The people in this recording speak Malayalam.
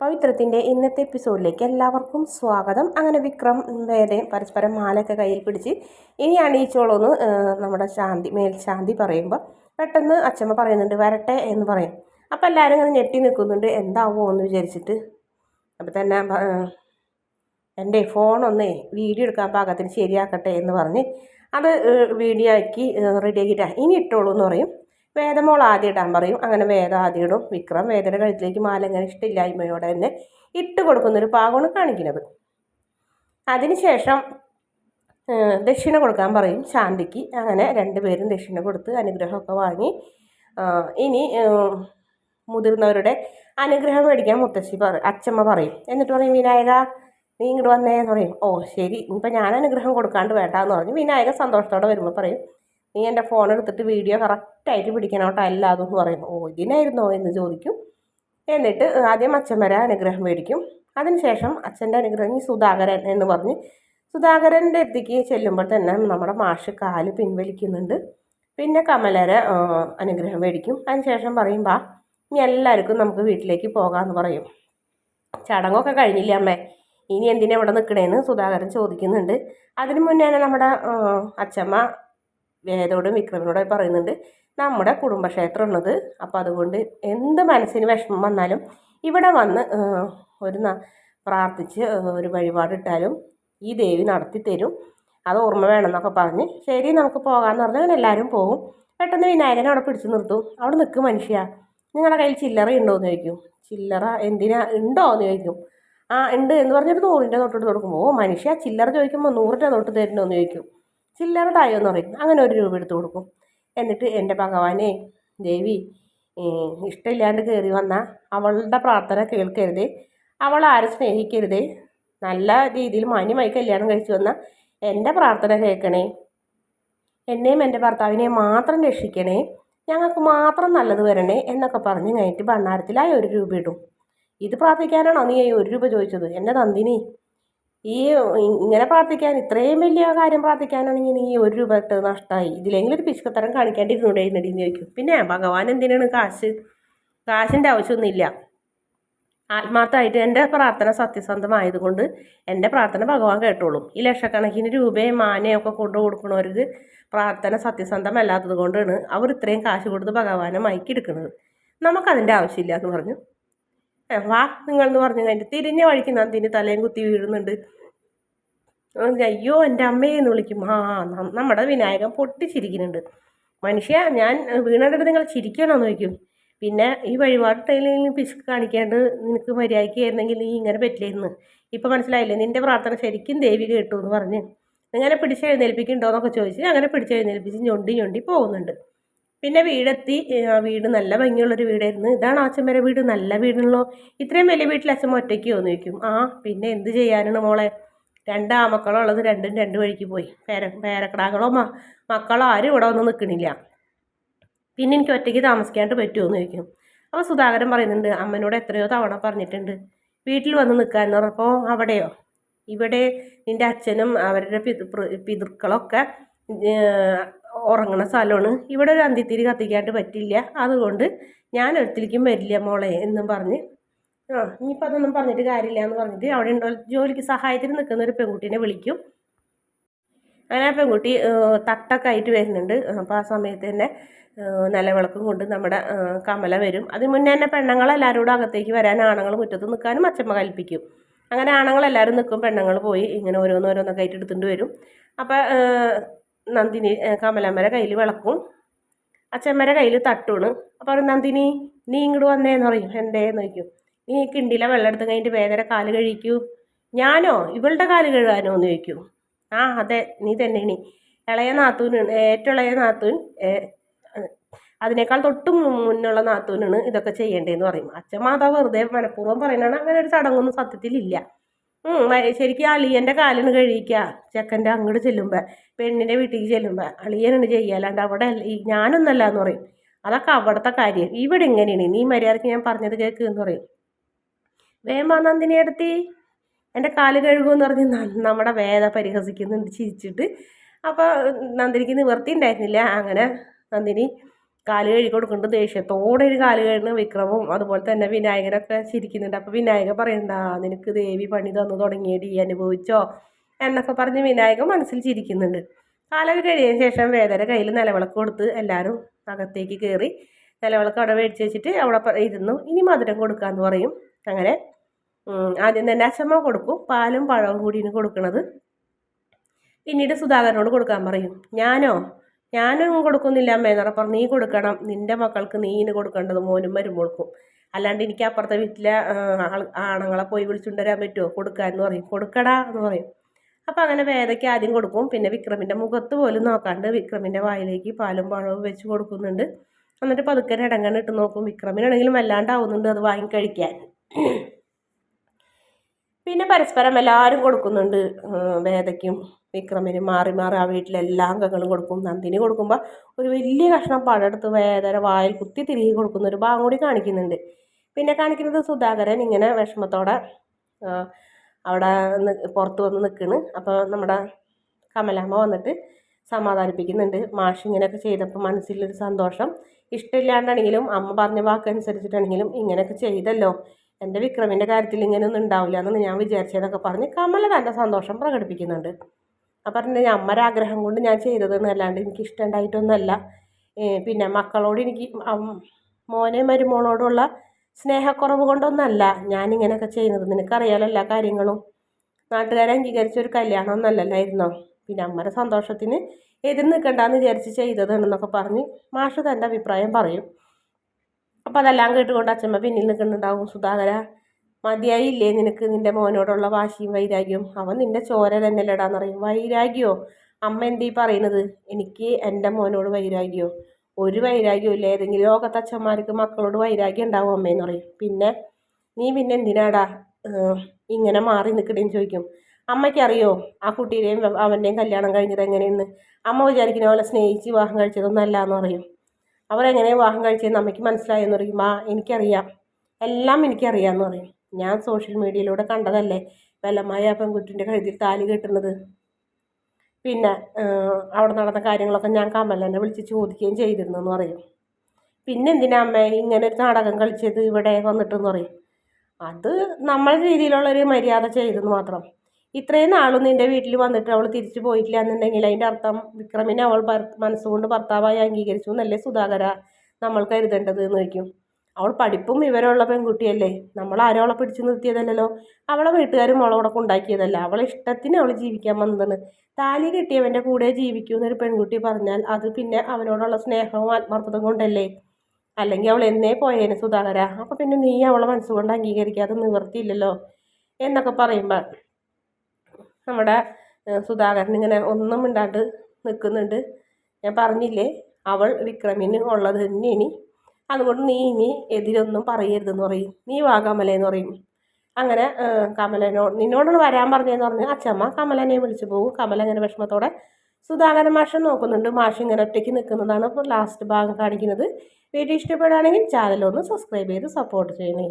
പവിത്രത്തിന്റെ ഇന്നത്തെ എപ്പിസോഡിലേക്ക് എല്ലാവർക്കും സ്വാഗതം. അങ്ങനെ വിക്രം വേദയും പരസ്പരം മാലയൊക്കെ കയ്യിൽ പിടിച്ച് ഇനി അണിയിച്ചോളൂന്ന് നമ്മുടെ ശാന്തി മേൽ ശാന്തി പറയുമ്പോൾ പെട്ടെന്ന് അച്ഛമ്മ പറയുന്നുണ്ട് വരട്ടെ എന്ന് പറയും. അപ്പോൾ എല്ലാവരും ഇങ്ങനെ ഞെട്ടി നിൽക്കുന്നുണ്ട് എന്താവോ എന്ന് വിചാരിച്ചിട്ട്. അപ്പോൾ തന്നെ എന്റെ ഫോണൊന്നേ വീഡിയോ എടുക്കാൻ പാകത്തിന് ശരിയാക്കട്ടെ എന്ന് പറഞ്ഞ് അത് വീഡിയോ ആക്കി റെഡിയാക്കിയിട്ടാണ് ഇനി ഇട്ടോളൂ എന്ന് പറയും. വേദമോൾ ആദ്യം ഇടാൻ പറയും. അങ്ങനെ വേദ ആദ്യം ഇടും. വിക്രം വേദയുടെ കഴുത്തിലേക്ക് മാല ഇങ്ങനെ ഇഷ്ടമില്ലായ്മയോടെ തന്നെ ഇട്ട് കൊടുക്കുന്നൊരു പാകമാണ് കാണിക്കുന്നത്. അതിനുശേഷം ദക്ഷിണ കൊടുക്കാൻ പറയും ശാന്തിക്ക്. അങ്ങനെ രണ്ടുപേരും ദക്ഷിണ കൊടുത്ത് അനുഗ്രഹമൊക്കെ വാങ്ങി. ഇനി മുതിർന്നവരുടെ അനുഗ്രഹം മേടിക്കാൻ മുത്തശ്ശി പറ അച്ചമ്മ പറയും. എന്നിട്ട് പറയും വിനായക നീ ഇങ്ങോട്ട് വന്നേ എന്ന് പറയും. ഓ ശരി. ഇപ്പം ഞാൻ അനുഗ്രഹം കൊടുക്കാണ്ട് വേണ്ടാന്ന് പറഞ്ഞു വിനായക സന്തോഷത്തോടെ വരുമ്പോൾ പറയും. നീ എന്റെ ഫോൺ എടുത്തിട്ട് വീഡിയോ കറക്റ്റായിട്ട് പിടിക്കണം കേട്ടോ എല്ലാതും എന്ന് പറയും ഓ ഇതിനായിരുന്നോ എന്ന് ചോദിക്കും. എന്നിട്ട് ആദ്യം അച്ഛൻ വരെ അനുഗ്രഹം മേടിക്കും. അതിനുശേഷം അച്ഛന്റെ അനുഗ്രഹം ഈ സുധാകരൻ എന്ന് പറഞ്ഞ് സുധാകരന്റെ അടുത്തേക്ക് ചെല്ലുമ്പോൾ തന്നെ നമ്മുടെ മാഷ് കാൽ പിൻവലിക്കുന്നുണ്ട്. പിന്നെ കമലര അനുഗ്രഹം മേടിക്കും. അതിനുശേഷം പറയും ബാ ഇനി എല്ലാവർക്കും നമുക്ക് വീട്ടിലേക്ക് പോകാമെന്ന് പറയും. ചടങ്ങൊക്കെ കഴിഞ്ഞില്ല അമ്മേ? ഇനി എന്തിനാണ് ഇവിടെ നിൽക്കണേന്ന് സുധാകരൻ ചോദിക്കുന്നുണ്ട്. അതിനു മുന്നേ നമ്മുടെ അച്ഛമ്മ വേദോടും വിക്രമിനോടും പറയുന്നുണ്ട്. നമ്മുടെ കുടുംബക്ഷേത്രം ഉള്ളത് അപ്പോൾ അതുകൊണ്ട് എന്ത് മനസ്സിന് വിഷമം വന്നാലും ഇവിടെ വന്ന് ഒരു പ്രാർത്ഥിച്ച് ഒരു വഴിപാടിട്ടാലും ഈ ദേവി നടത്തി തരും. അത് ഓർമ്മ വേണമെന്നൊക്കെ പറഞ്ഞ് ശരി നമുക്ക് പോകാമെന്ന് പറഞ്ഞാൽ അങ്ങനെ എല്ലാവരും പോകും പെട്ടെന്ന് വിനായകനെ അവിടെ പിടിച്ചു നിർത്തും. അവിടെ നിൽക്കും മനുഷ്യ. നിങ്ങളുടെ കയ്യിൽ ചില്ലറ ഉണ്ടോ എന്ന് ചോദിക്കും. ചില്ലറ എന്തിനാ? ഉണ്ടോ എന്ന് ചോദിക്കും. ആ ഉണ്ട് എന്ന് പറഞ്ഞിട്ട് നൂറിന്റെ തൊട്ടിട്ട് കൊടുക്കും ഓ മനുഷ്യ ചില്ലറ ചോദിക്കുമ്പോൾ നൂറിന്റെ തൊട്ട് തരണോ എന്ന് ചോദിക്കും. ചില്ലറ തായോ എന്ന് പറയും അങ്ങനെ ഒരു രൂപ എടുത്ത് കൊടുക്കും. എന്നിട്ട് എന്റെ ഭഗവാനെ ദേവി ഇഷ്ടമില്ലാണ്ട് കയറി വന്ന അവളുടെ പ്രാർത്ഥന കേൾക്കരുത്. അവൾ ആരും സ്നേഹിക്കരുത്. നല്ല രീതിയിൽ മാന്യമായി കല്യാണം കഴിച്ചു വന്ന എന്റെ പ്രാർത്ഥന കേൾക്കണേ. എന്നെയും എന്റെ ഭർത്താവിനെയും മാത്രം രക്ഷിക്കണേ. ഞങ്ങൾക്ക് മാത്രം നല്ലത് വരണേ എന്നൊക്കെ പറഞ്ഞ് കഴിഞ്ഞിട്ട് ഭണ്ണാരത്തിലായി ഒരു രൂപ ഇടും. ഇത് പ്രാർത്ഥിക്കാനാണോ നീ ഒരു രൂപ ചോദിച്ചത്? എന്റെ നന്ദിനി ഈ ഇങ്ങനെ പ്രാർത്ഥിക്കാൻ ഇത്രയും വലിയ കാര്യം പ്രാർത്ഥിക്കാനാണെങ്കിൽ നീ ഒരു രൂപ ഇട്ട് നഷ്ടമായി ഇതിലെങ്കിലും ഒരു പിശുക്കത്തരം കാണിക്കാണ്ടിരുന്നുണ്ടായിരുന്നടി എന്ന് ചോദിക്കും. പിന്നെ ഭഗവാൻ എന്തിനാണ് കാശ്? കാശിന്റെ ആവശ്യമൊന്നുമില്ല. ആത്മാർത്ഥമായിട്ട് എന്റെ പ്രാർത്ഥന സത്യസന്ധമായതുകൊണ്ട് എന്റെ പ്രാർത്ഥന ഭഗവാൻ കേട്ടോളും. ഈ ലക്ഷക്കണക്കിന് രൂപയും മാനയും ഒക്കെ കൊണ്ടു കൊടുക്കുന്നവർക്ക് പ്രാർത്ഥന സത്യസന്ധമല്ലാത്തത് കൊണ്ടാണ് അവർ ഇത്രയും കാശ് കൊടുത്ത് ഭഗവാനെ മയക്കിയെടുക്കുന്നത്. നമുക്കതിന്റെ ആവശ്യമില്ല എന്ന് പറഞ്ഞു. വാ നിങ്ങളെന്ന് പറഞ്ഞു കഴിഞ്ഞിട്ട് തിരിഞ്ഞ വഴിക്ക് നന്ദിനി തലയും കുത്തി വീഴുന്നുണ്ട്. അയ്യോ എന്റെ അമ്മയെന്ന് വിളിക്കും. ആ നമ്മുടെ വിനായകൻ പൊട്ടിച്ചിരിക്കുന്നുണ്ട്. മനുഷ്യ ഞാൻ വീണടുത്ത് നിങ്ങൾ ചിരിക്കണമെന്ന് ചോദിക്കും. പിന്നെ ഈ വഴിപാട് ടൈലിൽ പിശുക്ക് കാണിക്കാണ്ട് നിനക്ക് മര്യാദയ്ക്ക് ആയിരുന്നെങ്കിൽ നീ ഇങ്ങനെ പറ്റില്ലായിരുന്നു. ഇപ്പം മനസ്സിലായില്ലേ നിന്റെ പ്രാർത്ഥന ശരിക്കും ദേവി കേട്ടു എന്ന് പറഞ്ഞ്. ഇങ്ങനെ പിടിച്ചെഴുന്നേൽപ്പിക്കുന്നുണ്ടോ എന്നൊക്കെ ചോദിച്ച് അങ്ങനെ പിടിച്ചെഴുന്നേൽപ്പിച്ച് ഞൊണ്ടി ഞൊണ്ടി പോകുന്നുണ്ട്. പിന്നെ വീടെത്തി വീട് നല്ല ഭംഗിയുള്ളൊരു വീടായിരുന്നു. ഇതാണ് അച്ഛമ്മേരെ വീട്. നല്ല വീടുള്ളോ. ഇത്രയും വലിയ വീട്ടിൽ അച്ഛൻ ഒറ്റയ്ക്ക് വന്നു വയ്ക്കും ആ പിന്നെ എന്ത് ചെയ്യാനാണ് മോളെ? രണ്ട് ആമക്കളോ ഉള്ളത്. രണ്ടും രണ്ട് വഴിക്ക് പോയി. പേര പേരക്കിടാക്കളോ മക്കളോ ആരും ഇവിടെ ഒന്നും നിൽക്കണില്ല. പിന്നെ എനിക്ക് ഒറ്റയ്ക്ക് താമസിക്കാണ്ട് പറ്റുമോ എന്ന് ചോദിക്കും. അപ്പോൾ സുധാകരൻ പറയുന്നുണ്ട് അമ്മനോട് എത്രയോ തവണ പറഞ്ഞിട്ടുണ്ട്. വീട്ടിൽ വന്ന് നിൽക്കാമെന്ന് പറഞ്ഞപ്പോൾ അവിടെയോ? ഇവിടെ നിന്റെ അച്ഛനും അവരുടെ പിതൃ പിതൃക്കളൊക്കെ ഉറങ്ങണ സ്ഥലമാണ്. ഇവിടെ ഒരു അന്തിത്തിരി കത്തിക്കാണ്ട് പറ്റില്ല. അതുകൊണ്ട് ഞാൻ ഒരിക്കലേക്കും വരില്ല മോളെ എന്നും പറഞ്ഞ്. ആ ഇനിയിപ്പോൾ അതൊന്നും പറഞ്ഞിട്ട് കാര്യമില്ല എന്ന് പറഞ്ഞിട്ട് അവിടെ ഉണ്ടോ ജോലിക്ക് സഹായത്തിന് നിൽക്കുന്ന ഒരു പെൺകുട്ടീനെ വിളിക്കും. അങ്ങനെ ആ പെൺകുട്ടി തട്ടൊക്കെ ആയിട്ട് വരുന്നുണ്ട്. അപ്പോൾ ആ സമയത്ത് തന്നെ നിലവിളക്കും കൊണ്ട് നമ്മുടെ കമല വരും. അതിന് മുന്നേ തന്നെ പെണ്ണുങ്ങളെല്ലാവരും അകത്തേക്ക് വരാൻ ആണുങ്ങൾ മുറ്റത്ത് നിൽക്കാനും അച്ഛമ്മ കൽപ്പിക്കും. അങ്ങനെ ആണുങ്ങളെല്ലാവരും നിൽക്കും പെണ്ണുങ്ങൾ പോയി ഇങ്ങനെ ഓരോന്നോരോന്നൊക്കെ ആയിട്ട് എടുത്തുകൊണ്ട് വരും. അപ്പോൾ നന്ദിനി കമലാമ്മരെ കയ്യിൽ വിളക്കും. അച്ഛമ്മരെ കയ്യിൽ തട്ടുണ്. അപ്പോൾ പറയും നന്ദിനി നീ ഇങ്ങോട്ട് വന്നേന്ന് പറയും. എന്തേന്ന് ചോദിക്കും. നീ കിണ്ടിയിലെ വെള്ളം എടുത്ത് കഴിഞ്ഞിട്ട് വേദന കാൽ കഴിക്കൂ ഞാനോ? ഇവളുടെ കാൽ കഴുകാനോ? എന്ന് ചോദിക്കും. ആ അതെ നീ തന്നെ ഇനി ഇളയ നാത്തൂൻ ഏറ്റവും ഇളയ നാത്തൂൻ. അതിനേക്കാൾ തൊട്ടും മുന്നുള്ള നാത്തൂനാണ് ഇതൊക്കെ ചെയ്യേണ്ടതെന്ന് പറയും. അച്ഛൻ മാതാവ് വെറുതെ മനഃപൂർവം പറയുന്നതാണ്. അങ്ങനെ ഒരു ചടങ്ങൊന്നും സത്യത്തിലില്ല. ശരിക്കും അളിയന്റെ കാലിന് കഴിക്കുക ചെക്കന്റെ അങ്ങോട്ട് ചെല്ലുമ്പോൾ പെണ്ണിന്റെ വീട്ടിലേക്ക് ചെല്ലുമ്പോൾ അളിയനാണ് ചെയ്യാലാണ്ട് അവിടെ ഞാനൊന്നല്ല എന്ന് പറയും. അതൊക്കെ അവിടുത്തെ കാര്യം. ഇവിടെ എങ്ങനെയാണ് നീ മര്യാദയ്ക്ക് ഞാൻ പറഞ്ഞത് കേൾക്കുമെന്ന് പറയും. വേമാ നന്ദിനി എടുത്തി? എന്റെ കാൽ കഴുകുമെന്ന് പറഞ്ഞ് നമ്മുടെ വേദ പരിഹസിക്കുന്നുണ്ട് ചിരിച്ചിട്ട്. അപ്പോൾ നന്ദിനിക്ക് നിവർത്തി ഉണ്ടായിരുന്നില്ല അങ്ങനെ നന്ദിനി കാൽ കഴുകി കൊടുക്കുന്നുണ്ട് ദേഷ്യത്തോടെ ഒരു കാൽ കഴുകുന്ന വിക്രമും അതുപോലെ തന്നെ വിനായകനൊക്കെ ചിരിക്കുന്നുണ്ട്. അപ്പോൾ വിനായകൻ പറയണ്ട നിനക്ക് ദേവി പണി തന്നു തുടങ്ങിയടി അനുഭവിച്ചോ? എന്നൊക്കെ പറഞ്ഞ് വിനായകൻ മനസ്സിൽ ചിരിക്കുന്നുണ്ട്. കാലൊക്കെ കഴിയതിന് ശേഷം വേദന കയ്യിൽ നിലവിളക്ക് കൊടുത്ത് എല്ലാവരും അകത്തേക്ക് കയറി നിലവിളക്ക് അവിടെ മേടിച്ച് വെച്ചിട്ട് അവിടെ ഇരുന്നു. ഇനി മധുരം കൊടുക്കാമെന്ന് പറയും. അങ്ങനെ ആദ്യം തന്നെ അച്ഛമ്മ കൊടുക്കും. പാലും പഴവും കൂടിയാണ് കൊടുക്കുന്നത് പിന്നീട് സുധാകരനോട് കൊടുക്കാൻ പറയും. ഞാനോ ഞാനും കൊടുക്കുന്നില്ല അമ്മേന്ന് പറഞ്ഞപ്പോൾ നീ കൊടുക്കണം. നിന്റെ മക്കൾക്ക് നീ കൊടുക്കേണ്ടത് മോനും കൊടുക്കും അല്ലാണ്ട് എനിക്ക് അപ്പുറത്തെ വീട്ടിലെ ആൾ ആണുങ്ങളെ പോയി വിളിച്ചുകൊണ്ടുവരാൻ പറ്റുമോ? കൊടുക്കാൻ എന്ന് പറയും. കൊടുക്കടാ എന്ന് പറയും. അപ്പോൾ അങ്ങനെ വേദയ്ക്ക് ആദ്യം കൊടുക്കും. പിന്നെ വിക്രമിന്റെ മുഖത്ത് പോലും നോക്കാണ്ട് വിക്രമിന്റെ വായിലേക്ക് പാലും പഴവും വെച്ച് കൊടുക്കുന്നുണ്ട്. എന്നിട്ട് പതുക്കെ ഇടങ്ങാൻ ഇട്ട് നോക്കും. വിക്രമിനാണെങ്കിലും വല്ലാണ്ടാവുന്നുണ്ട് അത് വാങ്ങി കഴിക്കാൻ. പിന്നെ പരസ്പരം എല്ലാവരും കൊടുക്കുന്നുണ്ട്. വേദയ്ക്കും വിക്രമിനും മാറി മാറി ആ വീട്ടിലെ എല്ലാ അംഗങ്ങളും കൊടുക്കും. നന്ദിനി കൊടുക്കുമ്പോൾ ഒരു വലിയ കഷ്ണം പഴമെടുത്ത് വേദന വായിൽ കുത്തി തിരികെ കൊടുക്കുന്ന ഒരു ഭാഗം കൂടി കാണിക്കുന്നുണ്ട്. പിന്നെ കാണിക്കുന്നത് സുധാകരൻ ഇങ്ങനെ വിഷമത്തോടെ അവിടെ പുറത്ത് വന്ന് നിൽക്കുന്നു അപ്പോൾ നമ്മുടെ കമലാമ്മ വന്നിട്ട് സമാധാനിപ്പിക്കുന്നുണ്ട്. മാഷ് ഇങ്ങനെയൊക്കെ ചെയ്തപ്പോൾ മനസ്സിലൊരു സന്തോഷം. ഇഷ്ടമില്ലാണ്ടാണെങ്കിലും അമ്മ പറഞ്ഞ വാക്കനുസരിച്ചിട്ടാണെങ്കിലും ഇങ്ങനെയൊക്കെ ചെയ്തല്ലോ. എന്റെ വിക്രമിന്റെ കാര്യത്തിൽ ഇങ്ങനെയൊന്നും ഉണ്ടാവില്ല എന്നൊന്ന് ഞാൻ വിചാരിച്ചതൊക്കെ പറഞ്ഞ് കമല തന്റെ സന്തോഷം പ്രകടിപ്പിക്കുന്നുണ്ട്. അപ്പം പറഞ്ഞിട്ട് അമ്മയുടെ ആഗ്രഹം കൊണ്ട് ഞാൻ ചെയ്തതെന്ന് എനിക്ക് ഇഷ്ടമുണ്ടായിട്ടൊന്നുമല്ല. പിന്നെ മക്കളോട് എനിക്ക് മോനെ മരുമോളോടുള്ള സ്നേഹക്കുറവ് കൊണ്ടൊന്നല്ല ഞാനിങ്ങനെയൊക്കെ ചെയ്യുന്നത്. നിനക്കറിയാലോ എല്ലാ കാര്യങ്ങളും. നാട്ടുകാരെ അംഗീകരിച്ച ഒരു കല്യാണം ഒന്നല്ലല്ലായിരുന്നോ? പിന്നെ അമ്മയുടെ സന്തോഷത്തിന് എതിർ നിൽക്കണ്ടെന്ന് വിചാരിച്ച് ചെയ്തതാണെന്നൊക്കെ പറഞ്ഞ് മാഷ് തന്റെ അഭിപ്രായം പറയും. അപ്പോൾ അതെല്ലാം കേട്ടുകൊണ്ട് അച്ഛമ്മ പിന്നിൽ നിൽക്കുന്നുണ്ടാവും. സുധാകര മതിയായില്ലേ നിനക്ക് നിന്റെ മോനോടുള്ള വാശിയും വൈരാഗ്യവും? അവൻ നിന്റെ ചോര തന്നെ ലടാന്ന് പറയും വൈരാഗ്യമോ അമ്മ എന്തീ പറയുന്നത്? എനിക്ക് എന്റെ മോനോട് വൈരാഗ്യമോ ഒരു വൈരാഗ്യവും ഇല്ല. ഏതെങ്കിലും ലോകത്തെ അച്ഛന്മാർക്ക് മക്കളോട് വൈരാഗ്യം ഉണ്ടാവും അമ്മയെന്ന് പറയും പിന്നെ നീ പിന്നെ എന്തിനാടാ ഇങ്ങനെ മാറി നിൽക്കണേന്ന് ചോദിക്കും. അമ്മയ്ക്കറിയോ ആ കുട്ടീനെയും അവന്റെയും കല്യാണം കഴിഞ്ഞത് എങ്ങനെയെന്ന്? അമ്മ വിചാരിക്കുന്ന പോലെ സ്നേഹിച്ച് വിവാഹം കഴിച്ചതൊന്നും അല്ല എന്ന് പറയും അവരെങ്ങനെ വിവാഹം കഴിച്ചതെന്ന് അമ്മയ്ക്ക് മനസ്സിലായെന്ന് പറയും ആ എനിക്കറിയാം. എല്ലാം എനിക്കറിയാമെന്ന് പറയും. ഞാൻ സോഷ്യൽ മീഡിയയിലൂടെ കണ്ടതല്ലേ വെല്ലമായ പെൺകുട്ടിന്റെ കഴുത്തിൽ താലി കെട്ടുന്നത്? പിന്നെ അവിടെ നടന്ന കാര്യങ്ങളൊക്കെ ഞാൻ കമലനെ വിളിച്ച് ചോദിക്കുകയും ചെയ്തിരുന്നു എന്ന് പറയും. പിന്നെ എന്തിനാ അമ്മ ഇങ്ങനെ ഒരു നാടകം കളിച്ചത് ഇവിടെ വന്നിട്ടെന്ന് പറയും. അത് നമ്മളെ രീതിയിലുള്ളൊരു മര്യാദ ചെയ്തെന്ന് മാത്രം. ഇത്രയും നാളും നിന്റെ വീട്ടിൽ വന്നിട്ട് അവൾ തിരിച്ചു പോയിട്ടില്ല എന്നുണ്ടെങ്കിൽ അതിന്റെ അർത്ഥം വിക്രമിനെ അവൾ മനസ്സുകൊണ്ട് ഭർത്താവായി അംഗീകരിച്ചു എന്നല്ലേ സുധാകര നമ്മൾ കരുതേണ്ടത് എന്ന് ചോദിക്കും. അവൾ പഠിപ്പും വിവരമുള്ള പെൺകുട്ടിയല്ലേ. നമ്മൾ ആരും അവളെ പിടിച്ചു നിർത്തിയതല്ലല്ലോ. അവളെ വീട്ടുകാരും അവളോടെ ഉണ്ടാക്കിയതല്ല അവളെ ഇഷ്ടത്തിന് അവൾ ജീവിക്കാൻ വന്നതാണ്. താലി കെട്ടിയവന്റെ കൂടെ ജീവിക്കൂ എന്നൊരു പെൺകുട്ടി പറഞ്ഞാൽ അത് പിന്നെ അവനോടുള്ള സ്നേഹവും ആത്മാർത്ഥത കൊണ്ടല്ലേ. അല്ലെങ്കിൽ അവൾ എന്നേ പോയേനെ സുധാകര. അപ്പോൾ പിന്നെ നീ അവളെ മനസ്സുകൊണ്ട് അംഗീകരിക്കാതെ നിവർത്തിയില്ലല്ലോ എന്നൊക്കെ പറയുമ്പോൾ നമ്മുടെ സുധാകരൻ ഇങ്ങനെ ഒന്നും മിണ്ടാണ്ട് നിൽക്കുന്നുണ്ട് ഞാൻ പറഞ്ഞില്ലേ അവൾ വിക്രമിന് ഉള്ളത് തന്നെ ഇനി. അതുകൊണ്ട് നീ ഇനി എതിരൊന്നും പറയരുതെന്ന് പറയും. നീ വാ കമലേന്ന് പറയും. അങ്ങനെ കമലനോട് നിന്നോടാണ് വരാൻ പറഞ്ഞതെന്ന് പറഞ്ഞ് അച്ഛമ്മ കമലനെ വിളിച്ചു പോകും. കമല അങ്ങനെ വിഷമത്തോടെ സുധാകരൻ മാഷൻ നോക്കുന്നുണ്ട്. മാഷ് ഇങ്ങനെ ഒറ്റയ്ക്ക് നിൽക്കുന്നതാണ് ഇപ്പോൾ ലാസ്റ്റ് ഭാഗം കാണിക്കുന്നത്. വീഡിയോ ഇഷ്ടപ്പെടുകയാണെങ്കിൽ ചാനലൊന്ന് സബ്സ്ക്രൈബ് ചെയ്ത് സപ്പോർട്ട് ചെയ്യണേ.